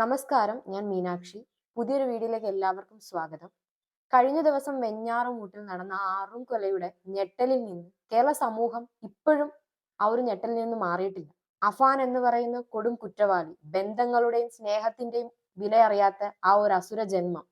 നമസ്കാരം ഞാൻ മീനാക്ഷി. പുതിയൊരു വീഡിയോയിലേക്ക് എല്ലാവർക്കും സ്വാഗതം. കഴിഞ്ഞ ദിവസം വെഞ്ഞാറുമൂട്ടിൽ നടന്ന ആറും കൊലയുടെ ഞെട്ടലിൽ നിന്ന് കേരള സമൂഹം ഇപ്പോഴും ആ ഒരു ഞെട്ടലിൽ നിന്ന് മാറിയിട്ടില്ല. അഫാൻ എന്ന് പറയുന്ന കൊടും കുറ്റവാളി ബന്ധങ്ങളുടെയും സ്നേഹത്തിന്റെയും വില അറിയാത്ത ആ ഒരു അസുര ജന്മം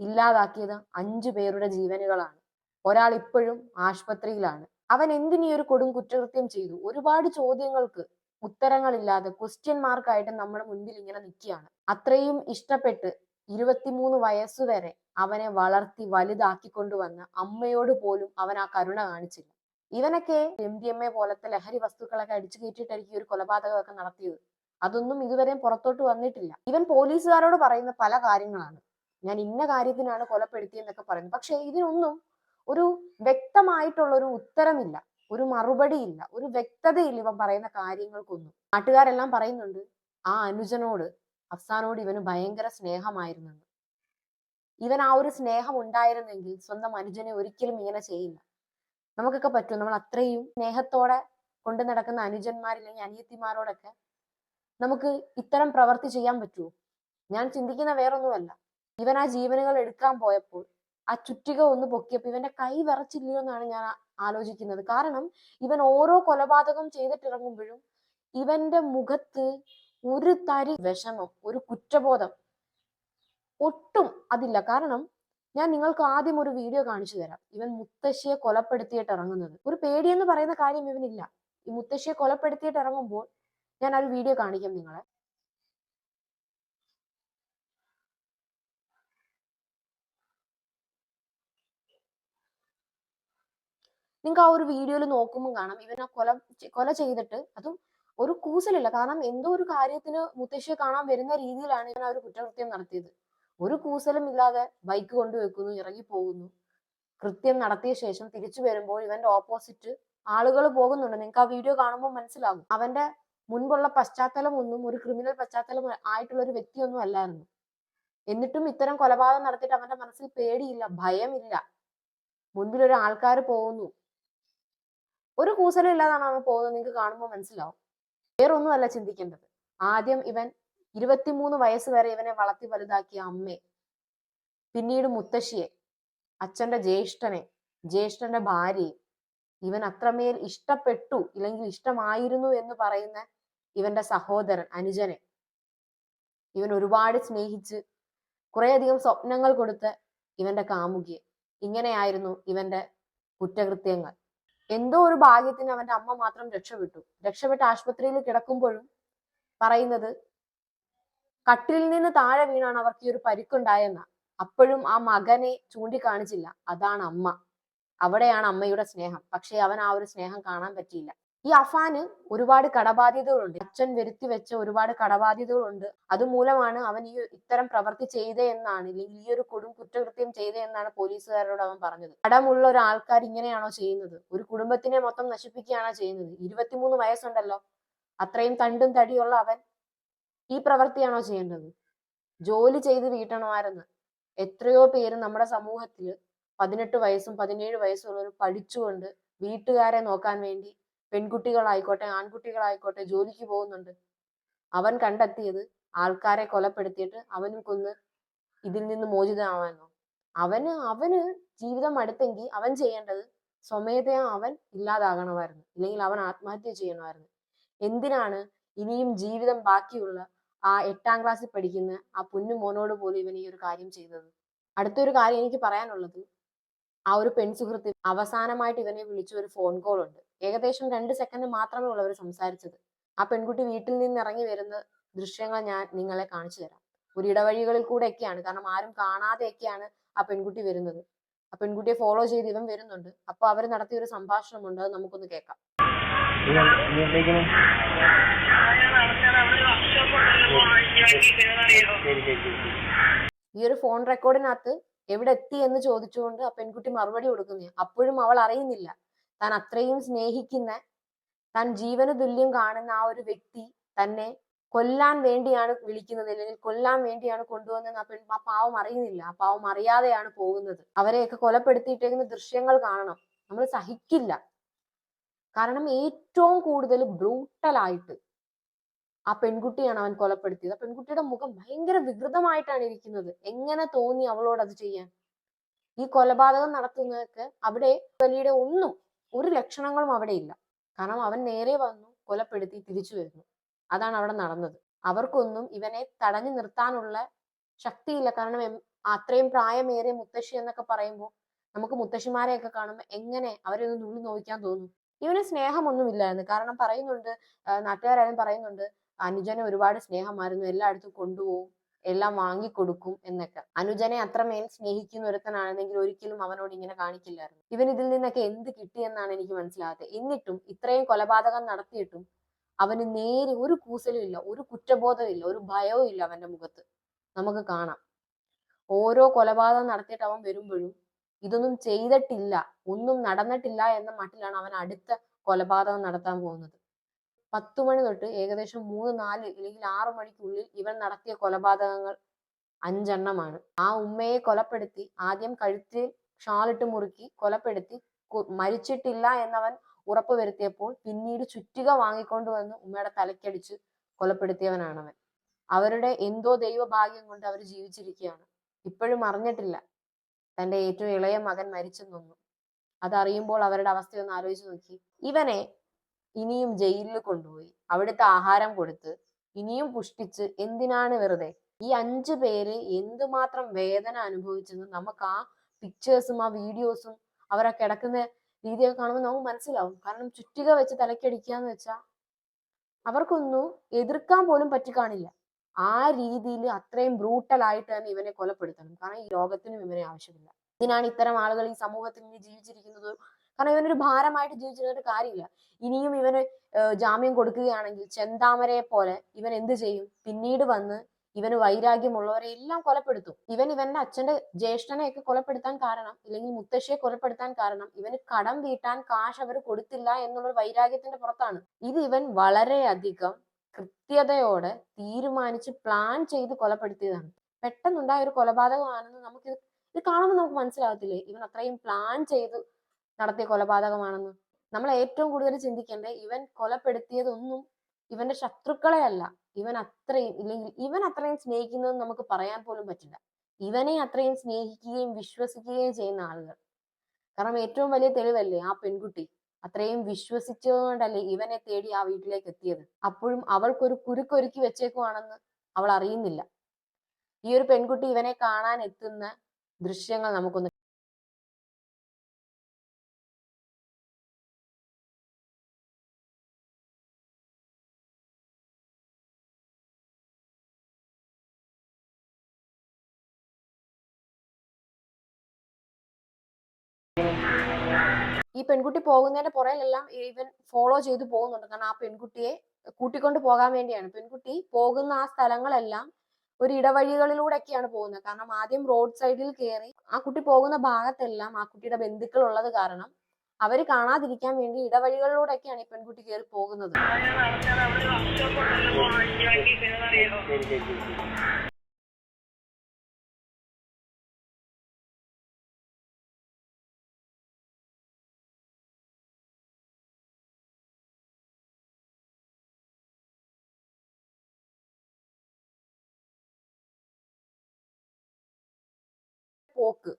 ഇല്ലാതാക്കിയത് അഞ്ചു പേരുടെ ജീവനുകളാണ്. ഒരാൾ ഇപ്പോഴും ആശുപത്രിയിലാണ്. അവൻ എന്തിനീ ഒരു കൊടും കുറ്റകൃത്യം ചെയ്തു? ഒരുപാട് ചോദ്യങ്ങൾക്ക് ഉത്തരങ്ങളില്ലാതെ ക്വസ്റ്റ്യൻ മാർക്കായിട്ട് നമ്മുടെ മുൻപിൽ ഇങ്ങനെ നിൽക്കുകയാണ്. അത്രയും ഇഷ്ടപ്പെട്ട് ഇരുപത്തിമൂന്ന് വയസ്സുവരെ അവനെ വളർത്തി വലുതാക്കി കൊണ്ടുവന്ന അമ്മയോട് പോലും അവൻ ആ കരുണ കാണിച്ചില്ല. ഇവനൊക്കെ എം ഡി എം എ പോലത്തെ ലഹരി വസ്തുക്കളൊക്കെ അടിച്ചു കയറ്റിയിട്ടായിരിക്കും ഒരു കൊലപാതകമൊക്കെ നടത്തിയത്. അതൊന്നും ഇതുവരെ പുറത്തോട്ട് വന്നിട്ടില്ല. ഇവൻ പോലീസുകാരോട് പറയുന്ന പല കാര്യങ്ങളാണ്. ഞാൻ ഇന്ന കാര്യത്തിനാണ് കൊലപ്പെടുത്തിയെന്നൊക്കെ പറയുന്നത് പക്ഷെ ഇതിനൊന്നും ഒരു വ്യക്തമായിട്ടുള്ള ഒരു ഉത്തരമില്ല. ഒരു മറുപടി ഇല്ല ഒരു വ്യക്തതയില്ല ഇവൻ പറയുന്ന കാര്യങ്ങൾക്കൊന്നും. നാട്ടുകാരെല്ലാം പറയുന്നുണ്ട് ആ അനുജനോട് അഫ്സാനോട് ഇവന് ഭയങ്കര സ്നേഹമായിരുന്നു ഇവൻ ആ ഒരു സ്നേഹം ഉണ്ടായിരുന്നെങ്കിൽ സ്വന്തം അനുജനെ ഒരിക്കലും ഇങ്ങനെ ചെയ്യില്ല. നമുക്കൊക്കെ പറ്റും നമ്മൾ അത്രയും സ്നേഹത്തോടെ കൊണ്ടു നടക്കുന്ന അനുജന്മാരില്ലെങ്കിൽ അനിയത്തിമാരോടൊക്കെ നമുക്ക് ഇത്തരം പ്രവർത്തി ചെയ്യാൻ പറ്റുമോ? ഞാൻ ചിന്തിക്കുന്ന വേറൊന്നുമല്ല. ഇവൻ ആ ജീവനുകൾ എടുക്കാൻ പോയപ്പോൾ ആ ചുറ്റിക ഒന്ന് പൊക്കിയപ്പോൾ ഇവന്റെ കൈ വിറച്ചില്ലയോ എന്നാണ് ഞാൻ ആലോചിക്കുന്നത്. കാരണം ഇവൻ ഓരോ കൊലപാതകം ചെയ്തിട്ടിറങ്ങുമ്പോഴും ഇവന്റെ മുഖത്ത് ഒരു തരി വിഷമം ഒരു കുറ്റബോധം ഒട്ടും അതില്ല. കാരണം ഞാൻ നിങ്ങൾക്ക് ആദ്യം ഒരു വീഡിയോ കാണിച്ചു തരാം. ഇവൻ മുത്തശ്ശിയെ കൊലപ്പെടുത്തിയിട്ട് ഇറങ്ങുന്നത്. ഒരു പേടിയെന്ന് പറയുന്ന കാര്യം ഇവനില്ല. ഈ മുത്തശ്ശിയെ കൊലപ്പെടുത്തിയിട്ട് ഇറങ്ങുമ്പോൾ ഞാൻ ഒരു വീഡിയോ കാണിക്കാം നിങ്ങളെ. നിങ്ങൾക്ക് ആ ഒരു വീഡിയോയിൽ നോക്കുമ്പോൾ കാണാം. ഇവനെ കൊല കൊല ചെയ്തിട്ട് അതും ഒരു കൂസലില്ല. കാരണം എന്തോ ഒരു കാര്യത്തിന് മുത്തശ്ശിയെ കാണാൻ വരുന്ന രീതിയിലാണ് ഇവൻ ആ ഒരു കുറ്റകൃത്യം നടത്തിയത്. ഒരു കൂസലും ഇല്ലാതെ ബൈക്ക് കൊണ്ടുവെക്കുന്നു ഇറങ്ങി പോകുന്നു. കൃത്യം നടത്തിയ ശേഷം തിരിച്ചു വരുമ്പോൾ ഇവന്റെ ഓപ്പോസിറ്റ് ആളുകൾ പോകുന്നുണ്ട്. നിങ്ങൾക്ക് ആ വീഡിയോ കാണുമ്പോൾ മനസ്സിലാകും അവന്റെ മുൻപുള്ള പശ്ചാത്തലം ഒന്നും ഒരു ക്രിമിനൽ പശ്ചാത്തലം ആയിട്ടുള്ള ഒരു വ്യക്തിയൊന്നും അല്ലായിരുന്നു. എന്നിട്ടും ഇത്തരം കൊലപാതകം നടത്തിയിട്ട് അവന്റെ മനസ്സിൽ പേടിയില്ല ഭയമില്ല. മുൻപിൽ ഒരു ആൾക്കാർ പോകുന്നു. ഒരു കൂസലും ഇല്ലാതാണ് അവൻ പോകുന്നത്. നിങ്ങൾക്ക് കാണുമ്പോൾ മനസ്സിലാവും. വേറൊന്നുമല്ല ചിന്തിക്കേണ്ടത്. ആദ്യം ഇവൻ ഇരുപത്തിമൂന്ന് വയസ്സ് വരെ ഇവനെ വളർത്തി വലുതാക്കിയ അമ്മയെ പിന്നീട് മുത്തശ്ശിയെ അച്ഛന്റെ ജ്യേഷ്ഠനെ ജ്യേഷ്ഠന്റെ ഭാര്യയെ. ഇവൻ അത്രമേൽ ഇഷ്ടപ്പെട്ടു ഇല്ലെങ്കിൽ ഇഷ്ടമായിരുന്നു എന്ന് പറയുന്ന ഇവന്റെ സഹോദരൻ അനുജനെ. ഇവൻ ഒരുപാട് സ്നേഹിച്ച് കുറേയധികം സ്വപ്നങ്ങൾ കൊടുത്ത് ഇവന്റെ കാമുകിയെ. ഇങ്ങനെയായിരുന്നു ഇവന്റെ കുറ്റകൃത്യങ്ങൾ. എന്തോ ഒരു ഭാഗ്യത്തിന് അവന്റെ അമ്മ മാത്രം രക്ഷപ്പെട്ടു. രക്ഷപ്പെട്ട് ആശുപത്രിയിൽ കിടക്കുമ്പോഴും പറയുന്നത് കട്ടിലിൽ നിന്ന് താഴെ വീണാണ് അവർക്ക് ഈ ഒരു പരിക്കുണ്ടായെന്ന. അപ്പോഴും ആ മകനെ ചൂണ്ടിക്കാണിച്ചില്ല. അതാണ് അമ്മ. അവിടെയാണ് അമ്മയുടെ സ്നേഹം. പക്ഷെ അവൻ ആ ഒരു സ്നേഹം കാണാൻ പറ്റിയില്ല. ഈ അഫാന് ഒരുപാട് കടബാധ്യതകളുണ്ട്. അച്ഛൻ വരുത്തി വെച്ച ഒരുപാട് കടബാധ്യതകളുണ്ട്. അതുമൂലമാണ് അവൻ ഈ ഇത്തരം പ്രവൃത്തി ചെയ്തേ എന്നാണ്. ഇല്ലെങ്കിൽ ഈ ഒരു കൊടും കുറ്റകൃത്യം ചെയ്തേ എന്നാണ് പോലീസുകാരോട് അവൻ പറഞ്ഞത്. കടമുള്ള ഒരു ആൾക്കാർ ഇങ്ങനെയാണോ ചെയ്യുന്നത്? ഒരു കുടുംബത്തിനെ മൊത്തം നശിപ്പിക്കുകയാണോ ചെയ്യുന്നത്? ഇരുപത്തിമൂന്ന് വയസ്സുണ്ടല്ലോ. അത്രയും തണ്ടും തടിയുള്ള അവൻ ഈ പ്രവൃത്തിയാണോ ചെയ്യേണ്ടത്? ജോലി ചെയ്ത് വീട്ടണമായിരുന്നു എത്രയോ പേര് നമ്മുടെ സമൂഹത്തിൽ പതിനെട്ട് വയസ്സും പതിനേഴ് വയസ്സുള്ളവർ പഠിച്ചുകൊണ്ട് വീട്ടുകാരെ നോക്കാൻ വേണ്ടി പെൺകുട്ടികളായിക്കോട്ടെ ആൺകുട്ടികളായിക്കോട്ടെ ജോലിക്ക് പോകുന്നുണ്ട്. അവൻ കണ്ടെത്തിയത് ആൾക്കാരെ കൊലപ്പെടുത്തിയിട്ട് അവനും കൊന്ന് ഇതിൽ നിന്ന് മോചിതമാവാനോ അവന് അവന് ജീവിതം അടുത്തെങ്കിൽ അവൻ ചെയ്യേണ്ടത് സ്വമേധയാ അവൻ ഇല്ലാതാകണമായിരുന്നു. ഇല്ലെങ്കിൽ അവൻ ആത്മഹത്യ ചെയ്യണമായിരുന്നു. എന്തിനാണ് ഇനിയും ജീവിതം ബാക്കിയുള്ള ആ എട്ടാം ക്ലാസ്സിൽ പഠിക്കുന്ന ആ പൊന്നു മോനോട് പോലും ഇവൻ ഈ ഒരു കാര്യം ചെയ്തത്? അടുത്തൊരു കാര്യം എനിക്ക് പറയാനുള്ളത്. ആ ഒരു പെൺസുഹൃത്ത് അവസാനമായിട്ട് ഇവനെ വിളിച്ച ഒരു ഫോൺ കോൾ ഉണ്ട് ഏകദേശം രണ്ട് സെക്കൻഡ് മാത്രമേ ഉള്ളൂ സംസാരിച്ചത്. ആ പെൺകുട്ടി വീട്ടിൽ നിന്ന് ഇറങ്ങി വരുന്ന ദൃശ്യങ്ങൾ ഞാൻ നിങ്ങളെ കാണിച്ചു തരാം. ഒരു ഇടവഴികളിൽ കൂടെയൊക്കെയാണ്. കാരണം ആരും കാണാതെയൊക്കെയാണ് ആ പെൺകുട്ടി വരുന്നത്. ആ പെൺകുട്ടിയെ ഫോളോ ചെയ്ത് ഇവൻ വരുന്നുണ്ട്. അപ്പൊ അവർ നടത്തിയ ഒരു സംഭാഷണമുണ്ട്. അത് നമുക്കൊന്ന് കേൾക്കാം. ഈ ഒരു ഫോൺ റെക്കോർഡിനകത്ത് എവിടെ എത്തി എന്ന് ചോദിച്ചുകൊണ്ട് ആ പെൺകുട്ടി മറുപടി കൊടുക്കുന്നു അപ്പോഴും അവൾ അറിയുന്നില്ല. താൻ അത്രയും സ്നേഹിക്കുന്ന താൻ ജീവന തുല്യം കാണുന്ന ആ ഒരു വ്യക്തി തന്നെ കൊല്ലാൻ വേണ്ടിയാണ് വിളിക്കുന്നത്. അല്ലെങ്കിൽ കൊല്ലാൻ വേണ്ടിയാണ് കൊണ്ടുവന്നത് ആ പെൺ ആ പാവം അറിയുന്നില്ല. ആ പാവം അറിയാതെയാണ് പോകുന്നത്. അവരെയൊക്കെ കൊലപ്പെടുത്തിയിട്ടേക്കുന്ന ദൃശ്യങ്ങൾ കാണണം. നമ്മൾ സഹിക്കില്ല. കാരണം ഏറ്റവും കൂടുതൽ ബ്രൂട്ടലായിട്ട് ആ പെൺകുട്ടിയാണ് അവൻ കൊലപ്പെടുത്തിയത്. ആ പെൺകുട്ടിയുടെ മുഖം ഭയങ്കര വികൃതമായിട്ടാണ് ഇരിക്കുന്നത്. എങ്ങനെ തോന്നി അവളോട് അത് ചെയ്യാൻ? ഈ കൊലപാതകം നടത്തുന്നതൊക്കെ അവിടെ വലിയുടെ ഒന്നും ഒരു ലക്ഷണങ്ങളും അവിടെ ഇല്ല. കാരണം അവൻ നേരെ വന്നു കൊലപ്പെടുത്തി തിരിച്ചു വരുന്നു. അതാണ് അവിടെ നടന്നത്. അവർക്കൊന്നും ഇവനെ തടഞ്ഞു നിർത്താനുള്ള ശക്തിയില്ല. കാരണം അത്രയും പ്രായമേറിയ മുത്തശ്ശി എന്നൊക്കെ പറയുമ്പോൾ നമുക്ക് മുത്തശ്ശിമാരെയൊക്കെ കാണുമ്പോൾ എങ്ങനെ അവരെ ഒന്ന് നുള്ളി നോവിക്കാൻ തോന്നും? ഇവന് സ്നേഹമൊന്നുമില്ലായിരുന്നു. കാരണം പറയുന്നുണ്ട് നാട്ടുകാരായാലും പറയുന്നുണ്ട് അനുജനെ ഒരുപാട് സ്നേഹമായിരുന്നു എല്ലായിടത്തും കൊണ്ടുപോകും. എല്ലാം വാങ്ങിക്കൊടുക്കും എന്നൊക്കെ. അനുജനെ അത്രമേൽ സ്നേഹിക്കുന്ന ഒരുത്തനാണെങ്കിൽ ഒരിക്കലും അവനോട് ഇങ്ങനെ കാണിക്കില്ലായിരുന്നു. ഇവൻ ഇതിൽ നിന്നൊക്കെ എന്ത് കിട്ടിയെന്നാണ് എനിക്ക് മനസ്സിലാകാത്തത് എന്നിട്ടും ഇത്രയും കൊലപാതകം നടത്തിയിട്ടും അവന് നേരെ ഒരു കൂസലും ഇല്ല ഒരു കുറ്റബോധവും ഇല്ല ഒരു ഭയവും ഇല്ല അവന്റെ മുഖത്ത്. നമുക്ക് കാണാം. ഓരോ കൊലപാതകം നടത്തിയിട്ട് അവൻ വരുമ്പോഴും ഇതൊന്നും ചെയ്തിട്ടില്ല ഒന്നും നടന്നിട്ടില്ല എന്ന മട്ടിലാണ് അവൻ അടുത്ത കൊലപാതകം നടത്താൻ പോകുന്നത്. പത്തു മണി തൊട്ട് ഏകദേശം മൂന്ന് നാല് അല്ലെങ്കിൽ ആറു മണിക്കുള്ളിൽ ഇവൻ നടത്തിയ കൊലപാതകങ്ങൾ അഞ്ചെണ്ണമാണ്. ആ ഉമ്മയെ കൊലപ്പെടുത്തി ആദ്യം കഴുത്തിൽ ഷാളിട്ട് മുറുക്കി കൊലപ്പെടുത്തി മരിച്ചിട്ടില്ല എന്നവൻ ഉറപ്പ് വരുത്തിയപ്പോൾ പിന്നീട് ചുറ്റിക വാങ്ങിക്കൊണ്ട് വന്ന് ഉമ്മയുടെ തലക്കടിച്ച് കൊലപ്പെടുത്തിയവനാണ് അവൻ അവരുടെ എന്തോ ദൈവഭാഗ്യം കൊണ്ട് അവർ ജീവിച്ചിരിക്കുകയാണ്. ഇപ്പോഴും അറിഞ്ഞിട്ടില്ല തന്റെ ഏറ്റവും ഇളയ മകൻ മരിച്ചെന്നൊന്നും. അതറിയുമ്പോൾ അവരുടെ അവസ്ഥയൊന്ന് ആലോചിച്ച് നോക്കി. ഇവനെ ഇനിയും ജയിലിൽ കൊണ്ടുപോയി അവിടുത്തെ ആഹാരം കൊടുത്ത് ഇനിയും പുഷ്ടിച്ച് എന്തിനാണ് വെറുതെ? ഈ അഞ്ചു പേര് എന്തുമാത്രം വേദന അനുഭവിച്ചെന്ന് നമുക്ക് ആ പിക്ചേഴ്സും ആ വീഡിയോസും അവരെ കിടക്കുന്ന രീതിയൊക്കെ കാണുമ്പോൾ നമുക്ക് മനസ്സിലാവും. കാരണം ചുറ്റിക വെച്ച് തലക്കടിക്കുക എന്ന് വെച്ചാൽ അവർക്കൊന്നും എതിർക്കാൻ പോലും പറ്റി കാണില്ല ആ രീതിയിൽ അത്രയും ബ്രൂട്ടൽ ആയിട്ട് തന്നെ ഇവനെ കൊലപ്പെടുത്തണം. കാരണം ഈ ലോകത്തിനും ഇവനെ ആവശ്യമില്ല. ഇതിനാണ് ഇത്തരം ആളുകൾ ഈ സമൂഹത്തിൽ ജീവിച്ചിരിക്കുന്നത്? കാരണം ഇവനൊരു ഭാരമായിട്ട് ജീവിച്ചിരുന്നിട്ട് കാര്യമില്ല. ഇനിയും ഇവന് ജാമ്യം കൊടുക്കുകയാണെങ്കിൽ ചെന്താമരയെ പോലെ ഇവൻ എന്ത് ചെയ്യും? പിന്നീട് വന്ന് ഇവന് വൈരാഗ്യമുള്ളവരെ എല്ലാം കൊലപ്പെടുത്തും. ഇവൻ ഇവന്റെ അച്ഛന്റെ ജ്യേഷ്ഠനെയൊക്കെ കൊലപ്പെടുത്താൻ കാരണം ഇല്ലെങ്കിൽ മുത്തശ്ശിയെ കൊലപ്പെടുത്താൻ കാരണം ഇവന് കടം വീട്ടാൻ കാശ് അവർ കൊടുത്തില്ല എന്നുള്ള വൈരാഗ്യത്തിന്റെ പുറത്താണ്. ഇത് ഇവൻ വളരെയധികം കൃത്യതയോടെ തീരുമാനിച്ച് പ്ലാൻ ചെയ്ത് കൊലപ്പെടുത്തിയതാണ്. പെട്ടെന്നുണ്ടായ ഒരു കൊലപാതകമാണെന്ന് നമുക്ക് ഇത് ഇത് കാണുമ്പോൾ നമുക്ക് മനസ്സിലാകത്തില്ലേ ഇവൻ അത്രയും പ്ലാൻ ചെയ്ത് നടത്തിയ കൊലപാതകമാണെന്ന്. നമ്മൾ ഏറ്റവും കൂടുതൽ ചിന്തിക്കേണ്ടത് ഇവൻ കൊലപ്പെടുത്തിയതൊന്നും ഇവന്റെ ശത്രുക്കളെ അല്ല ഇവൻ അത്രയും ഇല്ലെങ്കിൽ ഇവൻ അത്രയും സ്നേഹിക്കുന്നതും നമുക്ക് പറയാൻ പോലും പറ്റില്ല. ഇവനെ അത്രയും സ്നേഹിക്കുകയും വിശ്വസിക്കുകയും ചെയ്യുന്ന ആളുകൾ. കാരണം ഏറ്റവും വലിയ തെളിവല്ലേ ആ പെൺകുട്ടി? അത്രയും വിശ്വസിച്ചതുകൊണ്ടല്ലേ ഇവനെ തേടി ആ വീട്ടിലേക്ക് എത്തിയത്? അപ്പോഴും അവൾക്കൊരു കുരുക്കൊരുക്കി വെച്ചേക്കുവാണെന്ന് അവൾ അറിയുന്നില്ല. ഈ ഒരു പെൺകുട്ടി ഇവനെ കാണാൻ എത്തുന്ന ദൃശ്യങ്ങൾ നമുക്കൊന്ന് ഈ പെൺകുട്ടി പോകുന്നതിന്റെ പുറയിലെല്ലാം ഇവൻ ഫോളോ ചെയ്തു പോകുന്നുണ്ട്. കാരണം ആ പെൺകുട്ടിയെ കൂട്ടിക്കൊണ്ട് പോകാൻ വേണ്ടിയാണ്. പെൺകുട്ടി പോകുന്ന ആ സ്ഥലങ്ങളെല്ലാം ഒരു ഇടവഴികളിലൂടെയൊക്കെയാണ് പോകുന്നത്. കാരണം ആദ്യം റോഡ് സൈഡിൽ കയറി ആ കുട്ടി പോകുന്ന ഭാഗത്തെല്ലാം ആ കുട്ടിയുടെ ബന്ധുക്കൾ ഉള്ളത് കാരണം അവർ കാണാതിരിക്കാൻ വേണ്ടി ഇടവഴികളിലൂടെയൊക്കെയാണ് ഈ പെൺകുട്ടി കയറി പോകുന്നത്. പോക്ക്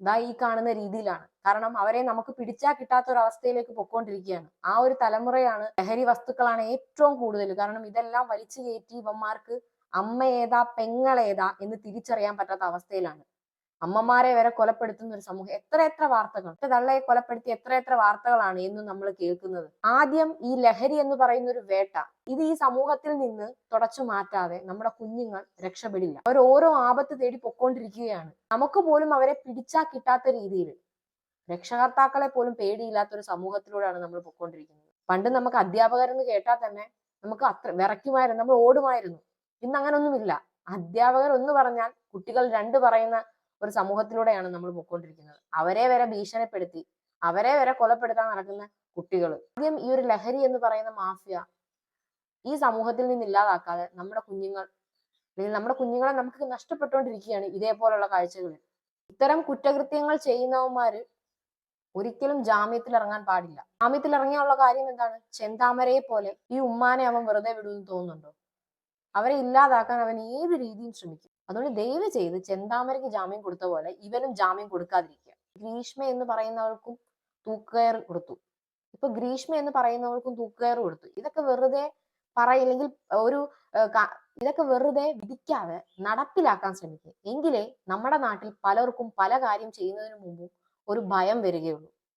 ദാ ഈ കാണുന്ന രീതിയിലാണ്. കാരണം അവരെ നമുക്ക് പിടിച്ചാൽ കിട്ടാത്ത ഒരു അവസ്ഥയിലേക്ക് പൊക്കോണ്ടിരിക്കുകയാണ്. ആ ഒരു തലമുറയാണ് ലഹരി വസ്തുക്കളാണ് ഏറ്റവും കൂടുതൽ. കാരണം ഇതെല്ലാം വലിച്ചു കയറ്റി ഇവന്മാർക്ക് അമ്മ ഏതാ പെങ്ങളേതാ എന്ന് തിരിച്ചറിയാൻ പറ്റാത്ത അവസ്ഥയിലാണ്. അമ്മമാരെ വരെ കൊലപ്പെടുത്തുന്ന ഒരു സമൂഹം എത്ര എത്ര വാർത്തകൾ ഒറ്റ തള്ളയെ കൊലപ്പെടുത്തി എത്ര എത്ര വാർത്തകളാണ് എന്നും നമ്മൾ കേൾക്കുന്നത്. ആദ്യം ഈ ലഹരി എന്ന് പറയുന്ന ഒരു വേട്ട ഇത് ഈ സമൂഹത്തിൽ നിന്ന് തുടച്ചു മാറ്റാതെ നമ്മുടെ കുഞ്ഞുങ്ങൾ രക്ഷപ്പെടില്ല. അവർ ഓരോ ആപത്ത് തേടി പൊക്കോണ്ടിരിക്കുകയാണ്. നമുക്ക് പോലും അവരെ പിടിച്ചാ കിട്ടാത്ത രീതിയിൽ രക്ഷകർത്താക്കളെ പോലും പേടിയില്ലാത്ത ഒരു സമൂഹത്തിലൂടെയാണ് നമ്മൾ പൊക്കോണ്ടിരിക്കുന്നത്. പണ്ട് നമുക്ക് അധ്യാപകരെന്ന് കേട്ടാൽ തന്നെ നമുക്ക് അത്ര വിറയ്ക്കുമായിരുന്നു നമ്മൾ ഓടുമായിരുന്നു. ഇന്ന് അങ്ങനൊന്നുമില്ല. അധ്യാപകർ ഒന്ന് പറഞ്ഞാൽ കുട്ടികൾ രണ്ട് പറയുന്ന ഒരു സമൂഹത്തിലൂടെയാണ് നമ്മൾ പോയിക്കൊണ്ടിരിക്കുന്നത്. അവരെ വരെ ഭീഷണിപ്പെടുത്തി അവരെ വരെ കൊലപ്പെടുത്താൻ നടക്കുന്ന കുട്ടികൾ ആദ്യം ഈ ഒരു ലഹരി എന്ന് പറയുന്ന മാഫിയ ഈ സമൂഹത്തിൽ നിന്ന് ഇല്ലാതാക്കാതെ നമ്മുടെ കുഞ്ഞുങ്ങൾ അല്ലെങ്കിൽ നമ്മുടെ കുഞ്ഞുങ്ങളെ നമുക്ക് നഷ്ടപ്പെട്ടുകൊണ്ടിരിക്കുകയാണ് ഇതേപോലുള്ള കാഴ്ചകളിൽ. ഇത്തരം കുറ്റകൃത്യങ്ങൾ ചെയ്യുന്നവന്മാര് ഒരിക്കലും ജാമ്യത്തിൽ ഇറങ്ങാൻ പാടില്ല. ജാമ്യത്തിൽ ഇറങ്ങിയുള്ള കാര്യം എന്താണ്? ചെന്താമരയെ പോലെ ഈ ഉമ്മാനെ അവൻ വെറുതെ വിടുമെന്ന് തോന്നുന്നുണ്ടോ? അവരെ ഇല്ലാതാക്കാൻ അവൻ ഏത് രീതിയും ശ്രമിക്കും. അതുകൊണ്ട് ദയവ് ചെയ്ത് ചെന്താമരയ്ക്ക് ജാമ്യം കൊടുത്ത പോലെ ഇവനും ജാമ്യം കൊടുക്കാതിരിക്കുക. ഗ്രീഷ്മ എന്ന് പറയുന്നവർക്കും തൂക്കുകയർ കൊടുത്തു. ഇപ്പൊ ഗ്രീഷ്മ എന്ന് പറയുന്നവർക്കും തൂക്കുകയർ കൊടുത്തു. ഇതൊക്കെ വെറുതെ പറയില്ലെങ്കിൽ ഒരു ഇതൊക്കെ വെറുതെ വിധിക്കാതെ നടപ്പിലാക്കാൻ ശ്രമിക്കുക. എങ്കിലേ നമ്മുടെ നാട്ടിൽ പലർക്കും പല കാര്യം ചെയ്യുന്നതിന് മുമ്പും ഒരു ഭയം വരികയുള്ളൂ.